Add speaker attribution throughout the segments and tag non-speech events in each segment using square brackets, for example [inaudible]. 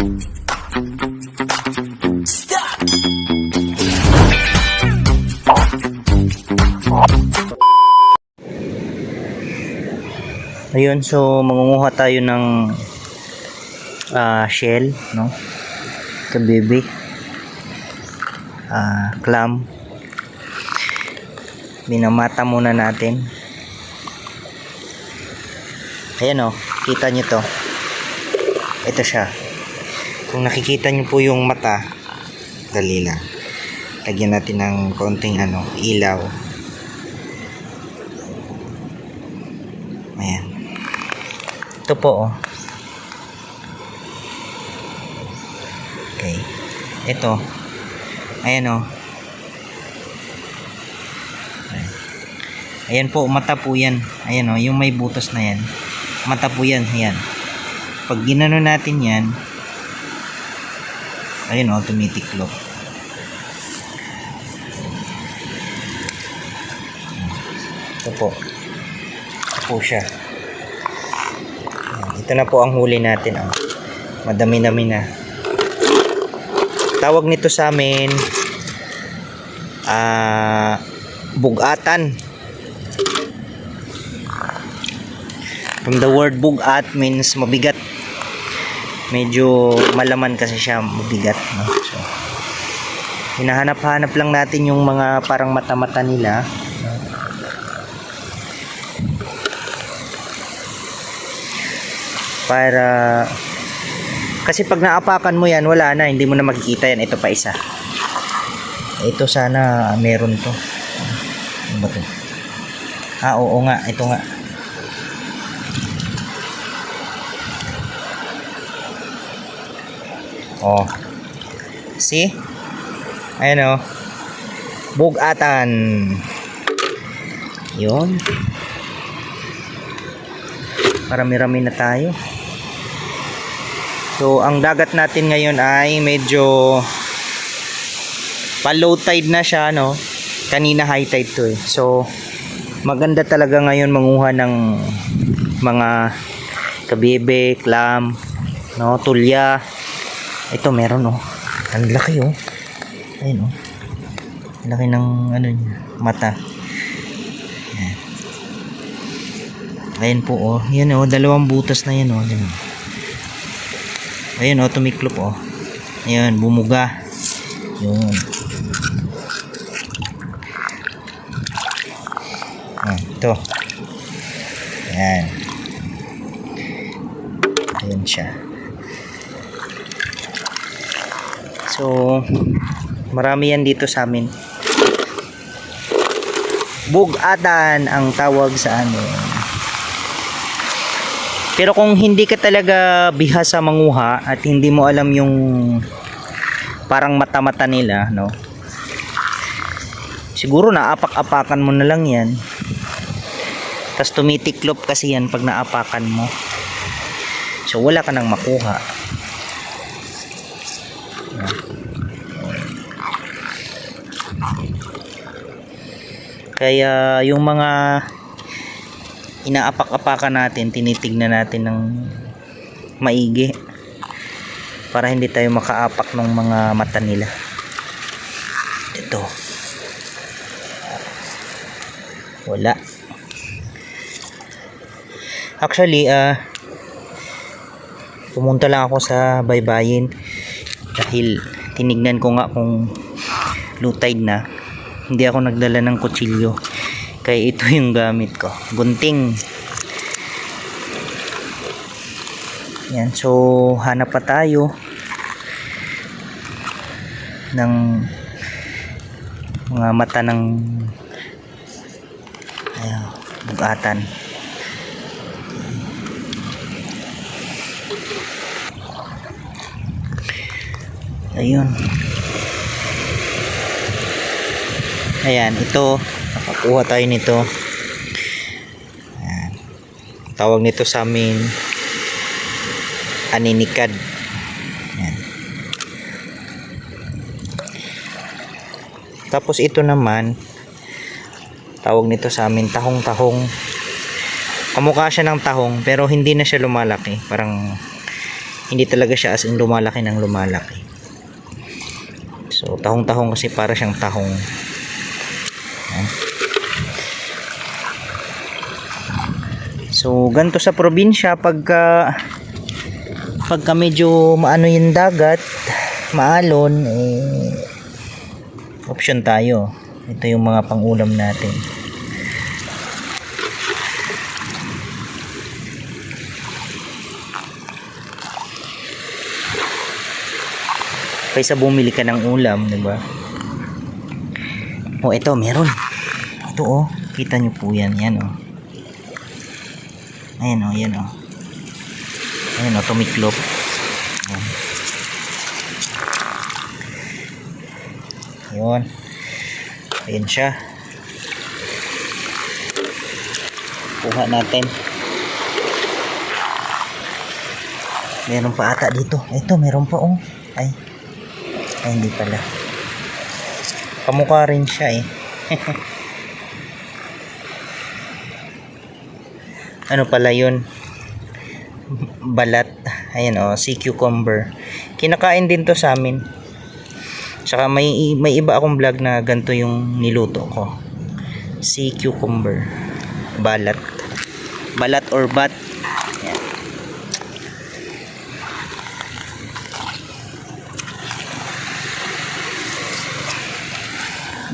Speaker 1: Ayun, so mangunguha tayo ng ah, shell, no? Kabibi. Ah, clam. Minamata muna natin. Ayan oh, kita nyo to. Ito siya. Kung nakikita nyo po yung mata, dali lang. Lagyan natin ng konting ano, ilaw. Ayan. Ito po oh. Okay. Ito. Ayan oh. Ayan. Po, mata po yan. Ayan oh, yung may butas na yan. Mata po yan. Ayan. Pag ginano natin yan, ayun oh, tumitiklop. Ito po. Ito po siya. Ito na po ang huli natin. Oh. Madami-dami na. Tawag nito sa amin ah bugatan. From the word bugat means mabigat. Medyo malaman kasi siya mabigat. No? So, hinahanap-hanap lang natin yung mga parang mata-mata nila. Para kasi pag naapakan mo yan, wala na, hindi mo na makikita yan. Ito pa isa. Ito sana meron to. Ano ba to? Ah, oo nga. Ito nga. Oh. See? Ayan oh. Bugatan. Yun. Marami-rami na tayo. So, ang dagat natin ngayon ay medyo pa-low tide na siya, no? Kanina high tide to eh. So, maganda talaga ngayon manguha ng mga kabebe, clam, no? Tulya. Ito meron, oh. Ang laki, oh. Ayun, oh. Laki ng, ano niya, mata. Ayan. Ayan po, oh. Yan, oh. Dalawang butas na yan, oh. Ayan. Ayun, oh, tumiklop, oh. Ayun, bumuga. Yun. Ah, ito. Ayan. Ayan siya. So, marami yan dito sa amin. Bugatan ang tawag sa amin. Pero kung hindi ka talaga bihasa manguha at hindi mo alam yung parang mata-mata nila, no? Siguro naapak-apakan mo na lang yan. Tapos tumitiklop kasi yan pag naapakan mo. So wala ka nang makuha. Kaya yung mga inaapak-apakan natin, tinitignan natin ng maigi para hindi tayo makaapak ng mga mata nila. Ito. Wala. Actually, ah pumunta lang ako sa baybayin dahil tinignan ko nga kung low tide na hindi ako nagdala ng kutsilyo. Kaya ito yung gamit ko. Gunting yan. So hanap pa tayo ng mga mata ng bugatan. Ayun ayan ito nakakuha tayo nito ayan. tawag nito sa amin aninikad ayan. tapos ito naman tawag nito sa amin tahong-tahong kamukha siya ng tahong pero hindi na siya lumalaki parang hindi talaga siya as in lumalaki ng lumalaki so tahong-tahong kasi para siyang tahong. So ganito sa probinsya pagka pagka medyo maano yung dagat maalon eh option tayo ito yung mga pangulam natin kaysa bumili ka ng ulam, di ba? Oh, ito, meron. Ito, oh. Kita nyo po yan. Yan, oh. Ayan, oh. Yan, oh. Ayan, oh. Tumiklop. Ayan. Yun. Ayan siya. Kuha natin. Meron pa ata dito. Ito, meron pa, oh. Ay. Ay, hindi pala. Kamukha rin siya eh. [laughs] ano pala yun? Balat. Ayan o, oh, sea cucumber. Kinakain din to sa amin. Tsaka may, may iba akong vlog na ganito yung niluto ko. Sea cucumber. Balat. Balat or bat. Ayan.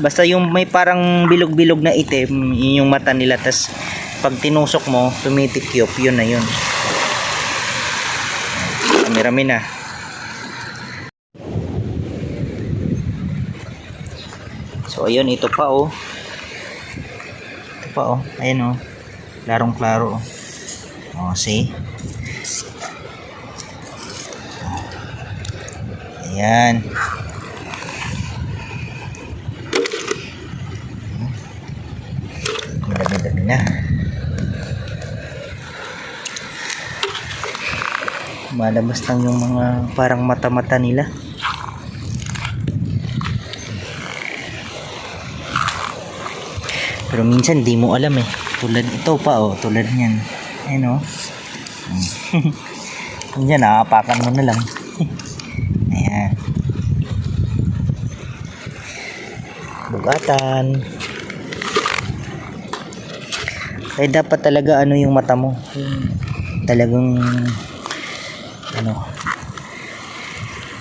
Speaker 1: Basta yung may parang bilog-bilog na itim, yun yung mata nila. tas pag tinusok mo, tumitikyop, yun na yun. Marami na. So, ayun, ito pa oh. Ito pa oh. Ayun oh. Klarong klaro oh. Oh, see? Ayan. Madami-dami na. Malabas lang yung mga parang mata-mata nila. Pero minsan di mo alam eh. Tulad ito pa oh, tulad niyan. Ayun oh. [laughs] minsan nakapakan mo na lang. [laughs] Ayan. Bugatan. Eh dapat talaga ano yung mata mo. Talagang ano.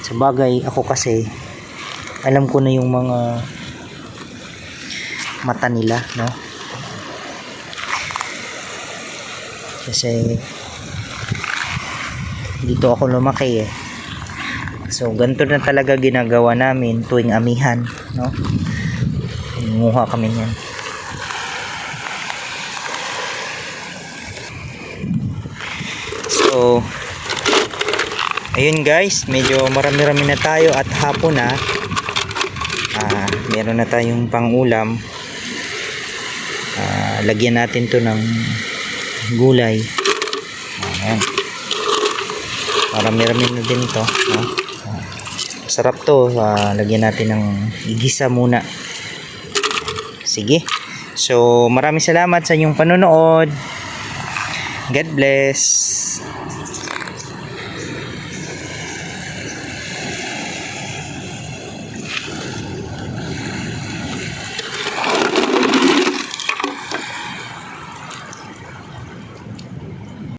Speaker 1: Sa bagay ako kasi alam ko na yung mga mata nila, no? Kasi dito ako lumaki eh. So ganito na talaga ginagawa namin tuwing amihan, no? Nguha kami niyan. So, ayun guys, medyo marami-rami na tayo at hapon na. Ah, meron na tayong pangulam. Ah, lagyan natin to ng gulay. Ayan. Marami-rami na din to. No? Ah, sarap to. Ah, lagyan natin ng igisa muna. Sige. So, maraming salamat sa inyong panonood. God bless.